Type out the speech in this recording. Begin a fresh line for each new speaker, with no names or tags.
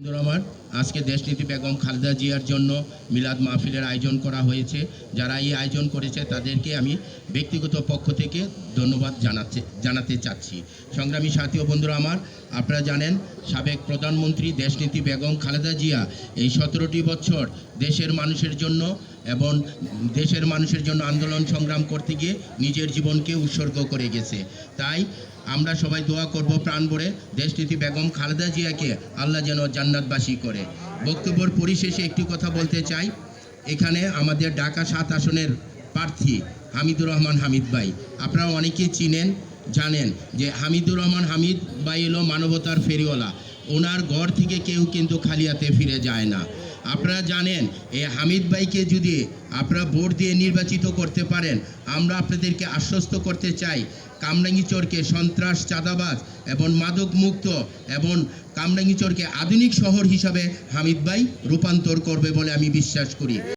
আমার আজকে দেশনীতি বেগম খালেদা জিয়ার জন্য মিলাদ মাহফিলের আয়োজন করা হয়েছে। যারা এই আয়োজন করেছে, তাদেরকে আমি ব্যক্তিগত পক্ষ থেকে ধন্যবাদ জানাতে জানাতে চাচ্ছি। সংগ্রামী সাথী ও বন্ধুরা আমার, আপনারা জানেন, সাবেক প্রধানমন্ত্রী দেশনীতি বেগম খালেদা জিয়া এই সতেরোটি বছর দেশের মানুষের জন্য এবং দেশের মানুষের জন্য আন্দোলন সংগ্রাম করতে গিয়ে নিজের জীবনকে উৎসর্গ করে গেছে। তাই আমরা সবাই দোয়া করব প্রাণ ভরে দেশনীতি বেগম খালেদা জিয়াকে আল্লাহ যেন জান্নাতবাসী করে। বক্তব্যর পরিশেষে একটি কথা বলতে চাই। এখানে আমাদের ঢাকা সাত আসনের প্রার্থী হামিদুর রহমান হামিদ ভাই। আপনারা অনেকেই চিনেন, জানেন যে হামিদুর রহমান হামিদ ভাই এলো মানবতার ফেরিওয়ালা। ওনার ঘর থেকে কেউ কিন্তু খালি হাতে ফিরে যায় না। আপনারা জানেন, এই হামিদ ভাইকে যদি আপনারা ভোট দিয়ে নির্বাচিত করতে পারেন, আমরা আপনাদেরকে আশ্বস্ত করতে চাই কামরাঙ্গিচরকে সন্ত্রাস, চাঁদাবাজ এবং মাদক মুক্ত এবং কামরাঙ্গিচরকে আধুনিক শহর হিসাবে হামিদ ভাই রূপান্তর করবে বলে আমি বিশ্বাস করি।